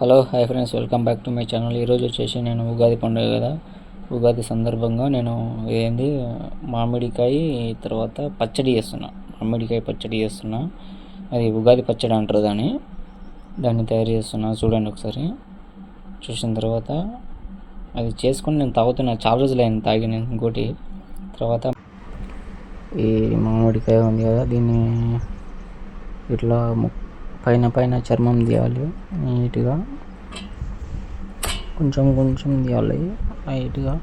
Hello hi friends welcome back to my channel. ఈరోజు వచ్చేసి నేను ఉగాది పండుగ కదా. ఉగాది సందర్భంగా నేను ఏంది మామిడికాయ తర్వాత పచ్చడి చేస్తున్నా. మామిడికాయ పచ్చడి చేస్తున్నా. అది ఉగాది పచ్చడి అంటారు దాన్ని. దాన్ని తయారు చేస్తున్నా. చూడండి ఒకసారి. చూసిన తర్వాత అది చేసుకొని నేను తాగుతున్నా. చాలా రోజులు అయింది తాగి నేను ఇంకోటి. తర్వాత ఈ మామిడికాయ ఉంది కదా దీన్ని ఇట్లా పైన పైన చర్మం తీయాలి నీట్గా. కొంచెం కొంచెం తీయాలి లైట్గా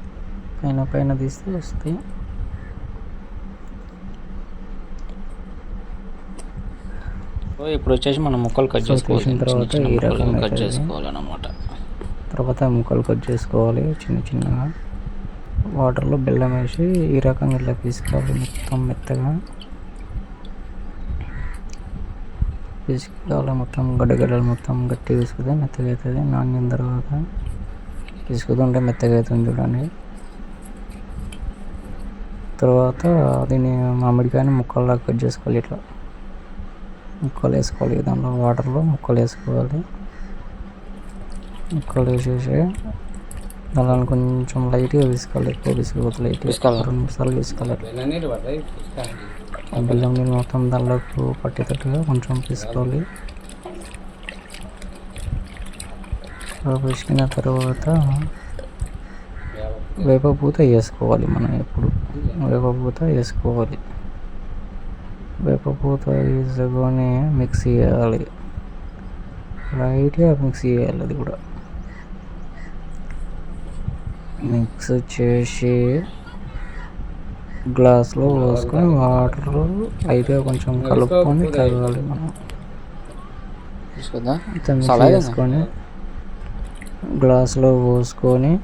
పైన పైన తీస్తే వస్తాయి. ఇప్పుడు వచ్చేసి మనం ముక్కలు కట్ సో చేసుకోవాలి. తీసిన తర్వాత ఈ రకంగా కట్. చేసుకోవాలన్నమాట. తర్వాత ముక్కలు కట్ చేసుకోవాలి చిన్న చిన్నగా. వాటర్లో బెల్లం వేసి ఈ రకంగా ఇట్లా తీసుకోవాలి మొత్తం మెత్తగా. తీసుకోవాలి మొత్తం గడ్డగడ్డలు మొత్తం గట్టి తీసుకుంటే మెత్తగా అవుతుంది. నానిన తర్వాత పిసుకుతుంటే మెత్తగా అవుతుంది చూడండి. తర్వాత దీన్ని మామిడికాయని ముక్కల్లా కట్ చేసుకోవాలి ఇట్లా. ముక్కలు వేసుకోవాలి. దాంట్లో వాటర్లో ముక్కలు వేసుకోవాలి. ముక్కలు వేసేసి దానిలో కొంచెం లైట్గా తీసుకోవాలి ఎక్కువ తీసుకోవద్దు లైట్? రెండు మూడు సార్లు తీసుకోవాలి ఆ బెల్లం నీళ్ళు మొత్తం దానిలోకి పట్టేటట్టుగా కొంచెం తీసుకోవాలి అలా పిసికిన తర్వాత వేపపూత వేసుకోవాలి మనం ఎప్పుడు. వేపపూత వేసుకోవాలి. వేపపూత వేసుకొని మిక్సీ చేయాలి. లైట్గా మిక్సీ చేయాలి అది కూడా. మిక్స్ చేసి గ్లాస్లో పోసుకొని వాటర్లో లైట్గా కొంచెం కలుపుకొని తాగాలి మనం. ఇంత మిక్స్ చేసుకొని గ్లాస్లో పోసుకొని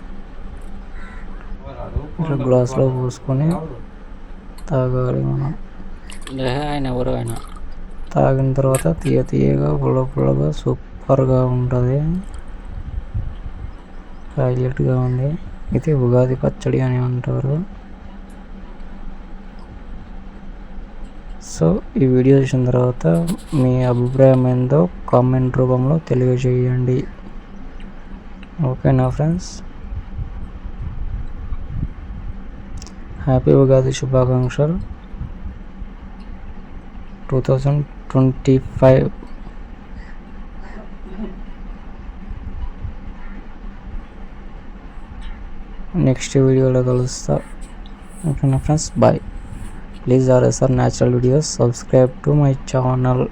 ఇట్లా గ్లాస్లో పోసుకొని తాగాలి మనం. ఆయన ఎవరు ఆయన? తాగిన తర్వాత తీయ తీయగా పుల్ల పుల్లగా సూపర్గా ఉంటుంది. హైలైట్గా ఉంది. ఇది ఉగాది పచ్చడి అని అంటారు. సో ఈ వీడియో చూసిన తర్వాత మీ అభిప్రాయం ఏందో కామెంట్ రూపంలో తెలియజేయండి. ఓకేనా ఫ్రెండ్స్? హ్యాపీ ఉగాది శుభాకాంక్షలు. Two thousand twenty five next వీడియోలో కలుస్తా. ఓకేనా friends? Bye. Please R S R natural videos. Subscribe to my channel.